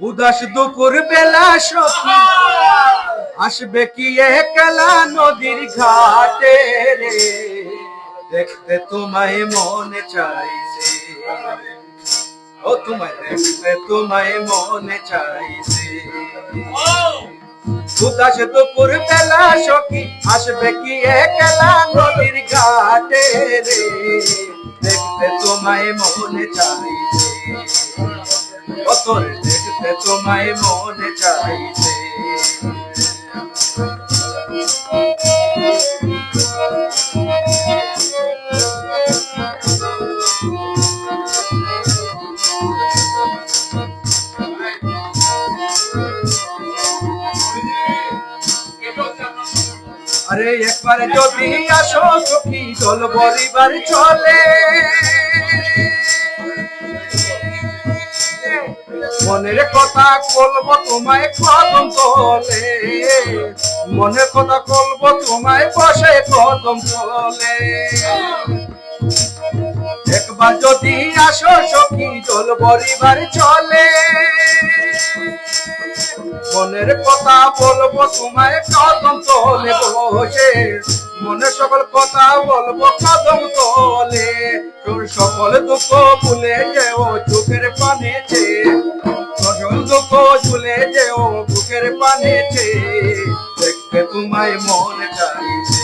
উদাস দুপুর বেলা সখী আসবে কি একলা নদীর ঘাটে রে? দেখতে তোমায় মনে চাইছে। ও, তোমায় দেখতে তোমায় মনে চাইছে। উদাস দুপুর বেলা সখী, আসবে কি একলা নদীর ঘাটে রে? দেখতে তোমায় মনে চাইছে। তোর দেখতে তোমায় মনে চাইছে আরে একবার যদি আসো সখী দল পরিবার চলে। মনের কথা বলব তোমায় কদম তোলে মনের কথা বলব তোমায় বসে কদম তোলে একবার যদি আসো সখী দল পরিবার চলে। মনের কথা বলব তোমায় কদম তোলে বসে। মনের সকল কথা বলব কদম তোলে। তোর সকল দুঃখ ভুলে যেও চোখের পানেছে দুঃখ ভুলে যেও বুকের পানেছে দেখতে তোমায় মন চাইছে।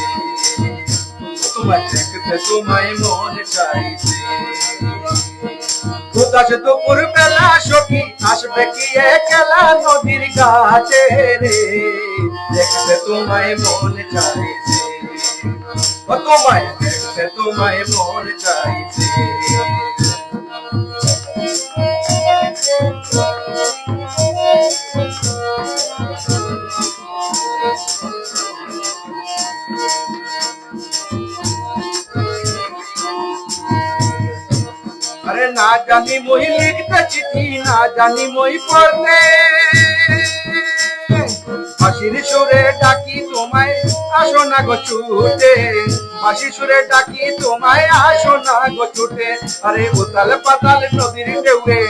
তোমায় দেখতে তোমায় মন চাইছে। উদাস দুপুর বেলা সখী আসবে কি একলা নদীর কাছে রে? দেখতে তোমায় মন চাইছে। ও তোমায় দেখতে তোমায় মন চাইছে। আরে না জানি মই লিখতে চিঠি, না জানি মই পড়তে। হাসির সুরে ডাকি তোমায়, আসো না গো ছুটে। হাসি সুরে ডাকি তোমায়, আসো না গো ছুটে। আরে উতাল পাতাল নদীর ঢেউয়ে,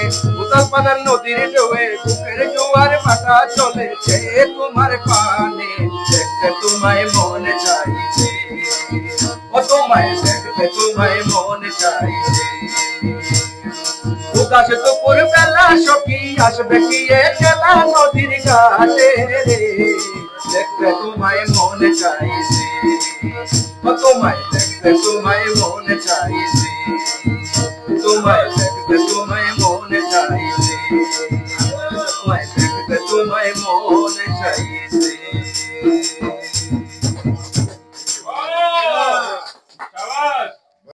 উতাল পাতাল নদীর ঢেউয়ে, বুকের জোয়ার পাতা চলেছে তোমার পানে। দেখতে তোমায় মনে চাইছে, ও তোমায় দেখতে তোমায় মনে চাইছে। উদাস দুপুর বেলা সখী আসবে কি একলা নদীর ঘাটে দেখতে তোমায় মনে চাইছে তোমায় দেখতে তোমায় মনে চাইছে তোমায় দেখতে তোমায় মনে চাইছে তোমায় দেখতে তোমায় মনে চাইছে